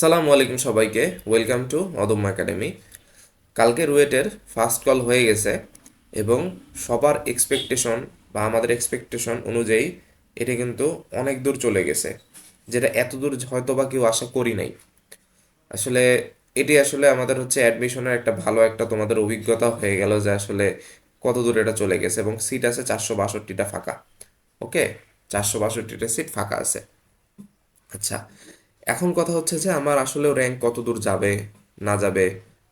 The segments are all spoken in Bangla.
আসসালামু আলাইকুম সবাইকে। ওয়েলকাম টু অদম্য একাডেমি কালকে রুয়েটের ফার্স্ট কল হয়ে গেছে এবং সবার এক্সপেকটেশন বা আমাদের এক্সপেকটেশন অনুযায়ী এটা কিন্তু অনেক দূর চলে গেছে, যেটা এত দূর হয়তো বা কেউ আশা করি নাই। আসলে এটি আসলে আমাদের হচ্ছে অ্যাডমিশনের একটা ভালো একটা তোমাদের অভিজ্ঞতা হয়ে গেল যে আসলে কত দূর এটা চলে গেছে এবং সিট আছে চারশো বাষট্টিটা ফাঁকা ওকে চারশো বাষট্টিটা সিট ফাঁকা আছে। আচ্ছা এখন কথা হচ্ছে যে আমার আসলেও র্যাঙ্ক কত দূর যাবে, না যাবে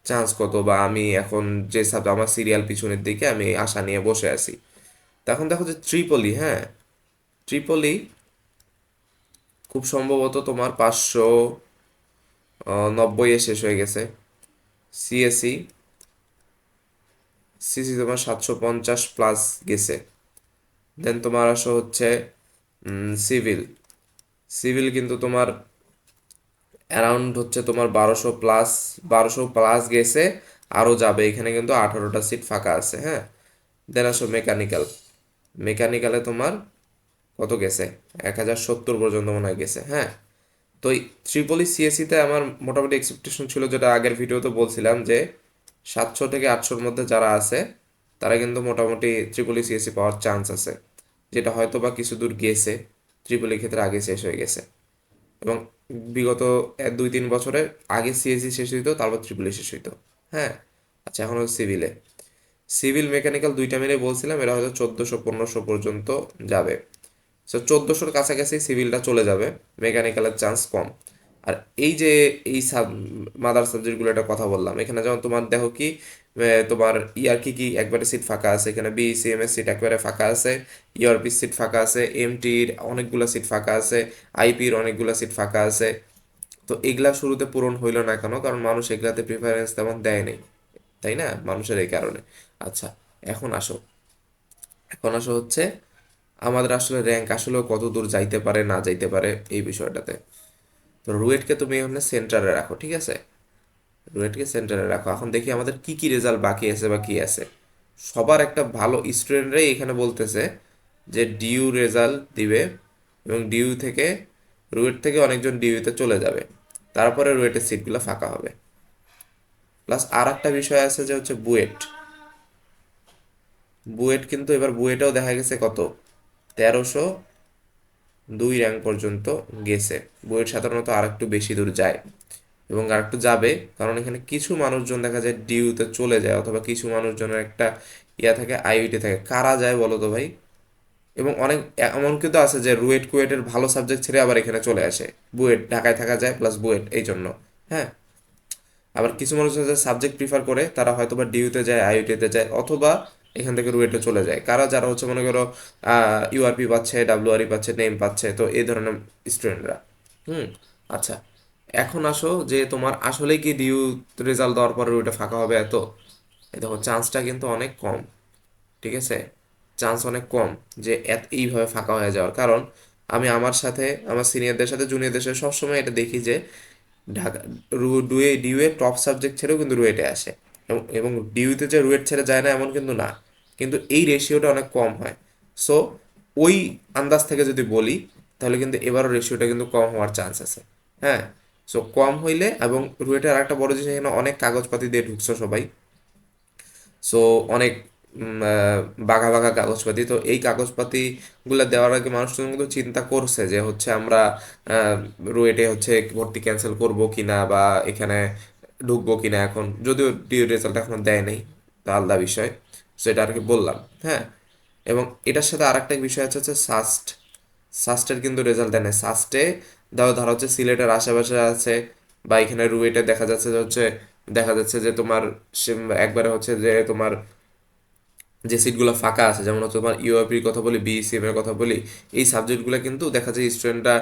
চান্স কত বা আমি এখন যে সাব আমার সিরিয়াল পিছনের দিকে আমি আশা নিয়ে বসে আছি। তখন দেখো যে ট্রিপলি হ্যাঁ? ট্রিপলি খুব সম্ভবত তোমার পাঁচশো নব্বইয়ে শেষ হয়ে গেছে। সিএসি সিসি তোমার সাতশো পঞ্চাশ প্লাস গেছে। দেন তোমার আসো হচ্ছে সিভিল সিভিল কিন্তু তোমার অ্যারাউন্ড হচ্ছে তোমার বারোশো প্লাস বারোশো প্লাস গেছে আরও যাবে। এখানে কিন্তু আঠারোটা সিট ফাঁকা আছে হ্যাঁ? দেন আসো মেকানিক্যাল মেকানিক্যালে তোমার কত গেছে? এক হাজার সত্তর পর্যন্ত মনে হয় গেছে হ্যাঁ? তো এই ত্রিপলি সিএসিতে আমার মোটামুটি এক্সপেকটেশন ছিল, যেটা আগের ভিডিওতে বলছিলাম, যে সাতশো থেকে আটশোর মধ্যে যারা আছে, তারা কিন্তু মোটামুটি ত্রিপলি সিএসি পাওয়ার চান্স আছে। যেটা হয়তো বা কিছু দূর গেছে ত্রিপলির ক্ষেত্রে আগে শেষ হয়ে গেছে। এবং বিগত দুই, তিন বছরে আগে সিএসসি শেষ হইতো, তারপর ত্রিপুলি শেষ হইতো। হ্যাঁ? আচ্ছা এখন হলো সিভিলে সিভিল মেকানিক্যাল দুইটা মিলে বলছিলাম এরা হয়তো চোদ্দোশো, পনেরোশো পর্যন্ত যাবে। সো চোদ্দোশোর কাছাকাছি সিভিলটা চলে যাবে মেকানিক্যালের চান্স কম। আর এই যে এই সাব মাদার সাবজেক্টগুলো একটা কথা বললাম, এখানে যেমন তোমার দেখো কি তোমার ইয়ার কি কি, একবারে সিট ফাঁকা আছে, এখানে বিসিএমএস সিট একবারে ফাঁকা আছে ইআরপি সিট ফাঁকা আছে এমটির অনেকগুলো সিট ফাঁকা আছে আইপির অনেকগুলো সিট ফাঁকা আছে। তো এগুলা শুরুতে পূরণ হইল না কেন? কারণ মানুষ এগুলাতে প্রিফারেন্স তেমন দেয় নাই, তাই না? মানুষের এই কারণে। আচ্ছা এখন আসো। এখন আসো হচ্ছে, আমাদের আসলে র্যাঙ্ক আসলেও কত দূর যাইতে পারে, না যাইতে পারে এই বিষয়টাতে। তো রুয়েটকে তুমি এখানে সেন্টারে রাখো, ঠিক আছে? রুয়েটকে সেন্টারে রাখো। এখন দেখি আমাদের কি কি রেজাল্ট বাকি আছে বা কি আছে। সবার একটা ভালো স্টুডেন্টরাই এখানে বলতেছে যে ডিউ রেজাল্ট দিবে এবং ডিউ থেকে, রুয়েট থেকে অনেকজন ডিউতে চলে যাবে। তারপরে রুয়েটের সিটগুলো ফাঁকা হবে। প্লাস আর একটা বিষয় আছে যে হচ্ছে বুয়েট। বুয়েট কিন্তু এবার বুয়েটেও দেখা গেছে কত? তেরোশো দুই র্যাঙ্ক পর্যন্ত গেছে। বুয়েট সাধারণত আর একটু বেশি দূর যায় এবং আর একটু যাবে, কারণ এখানে কিছু মানুষজন দেখা যায় ডিউতে চলে যায় অথবা কিছু মানুষজনের একটা ইয়া থাকে আইউটি থাকে। কারা যায় বলো তো ভাই? এবং অনেক, এমন কিন্তু আছে যে রুয়েট কুয়েটের ভালো সাবজেক্ট ছেড়ে আবার এখানে চলে আসে। বুয়েট, ঢাকায় থাকা যায় প্লাস বুয়েট, এই জন্য। হ্যাঁ? আবার কিছু মানুষ সাবজেক্ট প্রিফার করে, তারা হয়তো বা ডিউতে যায় আইউটিতে যায়, অথবা এখান থেকে রুয়েটে চলে যায়। কারা যারা হচ্ছে মনে করো ইউআরপি পাচ্ছে ডাব্লিউআরই পাচ্ছে নেম পাচ্ছে, তো এই ধরনের স্টুডেন্টরা হুম আচ্ছা। এখন আসো যে তোমার আসলে কি ডিউ রেজাল্ট দেওয়ার পরে রুয়েটে ফাঁকা হবে এত? দেখো চান্সটা কিন্তু অনেক কম, ঠিক আছে? চান্স অনেক কম যে এত এইভাবে ফাঁকা হয়ে যাওয়ার। কারণ আমি আমার সাথে, আমার সিনিয়রদের সাথে জুনিয়রদের সাথে সবসময় এটা দেখি যে ঢাকা রু ডুয়ে ডিউয়ে টপ সাবজেক্ট ছেড়েও কিন্তু রুয়েটে আসে। এবং ডিউতে যে রুয়েট ছেড়ে যায় না, এমন কিন্তু না। কিন্তু এই রেশিওটা অনেক কম হয়। সো ওই আন্দাজ থেকে যদি বলি, তাহলে কিন্তু এবারও রেশিওটা কিন্তু কম হওয়ার চান্স আছে। হ্যাঁ? সো কম হইলে এবং রুয়েটের আরেকটা বড় জিনিস এখানে অনেক কাগজপাতি দিয়ে ঢুকছো সবাই। সো অনেক বাঘা বাঘা কাগজপাতি। তো এই কাগজপাতিগুলো দেওয়ার আগে মানুষজন কিন্তু চিন্তা করছে যে হচ্ছে আমরা রুয়েটে হচ্ছে ভর্তি ক্যান্সেল করব কিনা বা এখানে ঢুকবো কিনা এখন। যদিও রেজাল্ট এখনও দেয় নাই, তা আলাদা বিষয়। সেটা আর কি বললাম হ্যাঁ? এবং এটার সাথে আর একটা বিষয় আছে, হচ্ছে সাস্ট। সাস্টের কিন্তু রেজাল্ট দেয় না সাস্টে দাও ধরা হচ্ছে সিলেটের আশেপাশে আছে বা এখানে রুয়েটে দেখা যাচ্ছে যে হচ্ছে, দেখা যাচ্ছে যে তোমার একবারে হচ্ছে যে তোমার যে সিটগুলো ফাঁকা আছে, যেমন হচ্ছে তোমার ইউআইপির কথা বলি বিএসিএম এর কথা বলি, এই সাবজেক্টগুলো কিন্তু দেখা যায় স্টুডেন্টরা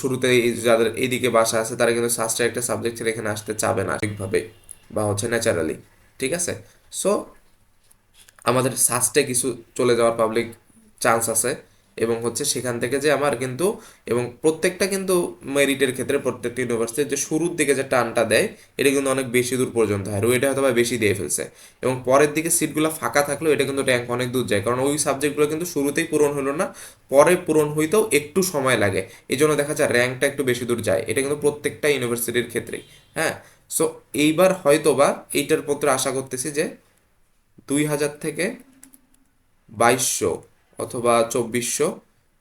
শুরুতে যাদের এইদিকে বাসা আছে, তারা কিন্তু সাস্টের একটা সাবজেক্ট ছেড়ে এখানে আসতে চাবে না ঠিকভাবে বা হচ্ছে ন্যাচারালি ঠিক আছে? সো আমাদের সাস্টে কিছু চলে যাওয়ার পাবলিক চান্স আছে। এবং হচ্ছে সেখান থেকে যে আমার কিন্তু এবং প্রত্যেকটা কিন্তু মেরিটের ক্ষেত্রে প্রত্যেকটা ইউনিভার্সিটির যে শুরুর দিকে যে টানটা দেয়, এটা কিন্তু অনেক বেশি দূর পর্যন্ত হয়। রুয়েটে হয়তো বা বেশি দিয়ে ফেলছে। এবং পরের দিকে সিটগুলো ফাঁকা থাকলেও এটা কিন্তু র্যাঙ্ক অনেক দূর যায়। কারণ ওই সাবজেক্টগুলো কিন্তু শুরুতেই পূরণ হলো না, পরে পূরণ হইতেও একটু সময় লাগে। এই জন্য দেখা যায় র্যাঙ্কটা একটু বেশি দূর যায়। এটা কিন্তু প্রত্যেকটা ইউনিভার্সিটির ক্ষেত্রেই হ্যাঁ? সো এইবার হয়তো বা এইটার পত্রে আশা করতেছি যে দুই হাজার থেকে বাইশশো অথবা চব্বিশশো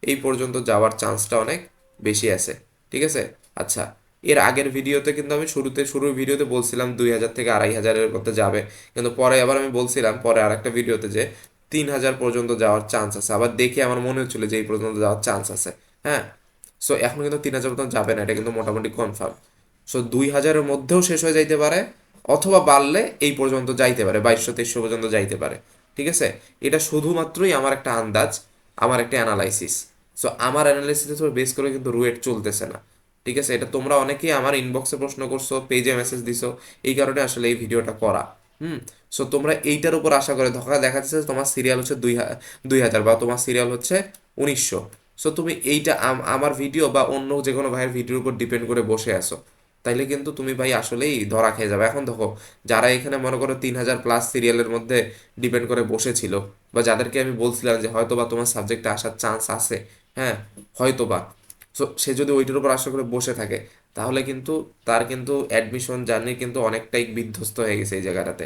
এই পর্যন্ত যাওয়ার চান্সটা অনেক বেশি আছে, ঠিক আছে? আচ্ছা এর আগের ভিডিওতে কিন্তু আমি শুরুতে, শুরুর ভিডিওতে বলছিলাম দুই হাজার থেকে আড়াই হাজারের মধ্যে যাবে, কিন্তু পরে আবার আমি বলছিলাম, পরে আরেকটা ভিডিওতে যে তিন হাজার পর্যন্ত যাওয়ার চান্স আছে। আবার দেখে আমার মনে হচ্ছিল যে এই পর্যন্ত যাওয়ার চান্স আছে হ্যাঁ? সো এখন কিন্তু তিন হাজার পর্যন্ত যাবে না, এটা কিন্তু মোটামুটি কনফার্ম সো দুই হাজারের মধ্যেও শেষ হয়ে যাইতে পারে অথবা বাড়লে এই পর্যন্ত যাইতে পারে, বাইশশো, তেইশশো পর্যন্ত যাইতে পারে। ঠিক আছে? এটা শুধুমাত্রই আমার একটা আন্দাজ, আমার একটা অ্যানালাইসিস সো আমার অ্যানালাইসিসের বেস করে কিন্তু রুয়েট চলতেছে না। ঠিক আছে? এটা তোমরা অনেকেই আমার ইনবক্সে প্রশ্ন করছ পেজে মেসেজ দিছো, এই কারণে আসলে এই ভিডিওটা করা। হুম? সো তোমরা এইটার উপর আশা করে, ধোকা দেখা যাচ্ছে তোমার সিরিয়াল হচ্ছে দুই দুই হাজার বা তোমার সিরিয়াল হচ্ছে উনিশশো। সো তুমি এইটা আম- আমার ভিডিও বা অন্য যে কোনো ভাইয়ের ভিডিওর উপর ডিপেন্ড করে বসে আসো তাইলে কিন্তু তুমি ভাই আসলেই ধরা খেয়ে যাবে। এখন দেখো, যারা এখানে মনে করো তিন হাজার প্লাস সিরিয়ালের মধ্যে ডিপেন্ড করে বসেছিল বা যাদেরকে আমি বলছিলাম যে হয়তো বা তোমার সাবজেক্টে আসার চান্স আছে হ্যাঁ হয়তো বা সো সে যদি ওইটার উপর আশা করে বসে থাকে, তাহলে কিন্তু তার কিন্তু অ্যাডমিশন জার্নি কিন্তু অনেকটাই বিধ্বস্ত হয়ে গেছে এই জায়গাটাতে।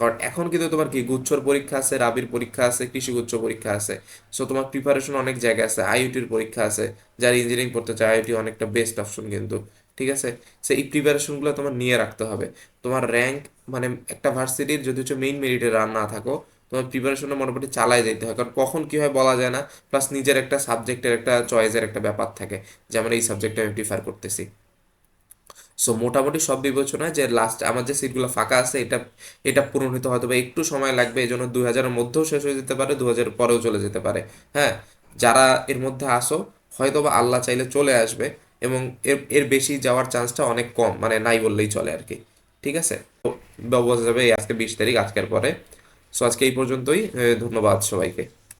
কারণ এখন কিন্তু তোমার কি, গুচ্ছর পরীক্ষা আছে, রাবির পরীক্ষা আছে, কৃষি গুচ্ছ পরীক্ষা আছে। সো তোমার প্রিপারেশন অনেক জায়গায় আছে। আইইউটির পরীক্ষা আছে। যারা ইঞ্জিনিয়ারিং পড়তে চায় আইইউটি অনেকটা বেস্ট অপশন কিন্তু। ঠিক আছে? সে এই প্রিপারেশনগুলো তোমার নিয়ে রাখতে হবে। তোমার র্যাঙ্ক মানে একটা ভার্সিটির যদি হচ্ছে মেইন মেরিটে রান না থাকো, তোমার প্রিপারেশনটা মোটামুটি চালায় যেতে হয়। কারণ কখন কী হয় বলা যায় না। প্লাস নিজের একটা সাবজেক্টের একটা চয়েসের একটা ব্যাপার থাকে। যে আমার এই সাবজেক্টটা আমি প্রিফার করতেছি। সো মোটামুটি সব বিবেচনায় যে লাস্ট আমার যে সিটগুলো ফাঁকা আছে, এটা এটা পূরণ হতে হয়তো বা একটু সময় লাগবে, এই জন্য দুই হাজারের মধ্যেও শেষ হয়ে যেতে পারে দু হাজারের পরেও চলে যেতে পারে। হ্যাঁ যারা এর মধ্যে আসো হয়তো বা আল্লাহ চাইলে চলে আসবে এবং এর এর বেশি যাওয়ার চান্সটা অনেক কম মানে নাই বললেই চলে আর কি ঠিক আছে? বোঝা যাবে এই আজকে বিশ তারিখ, আজকের পরে। সো আজকে এই পর্যন্তই ধন্যবাদ সবাইকে।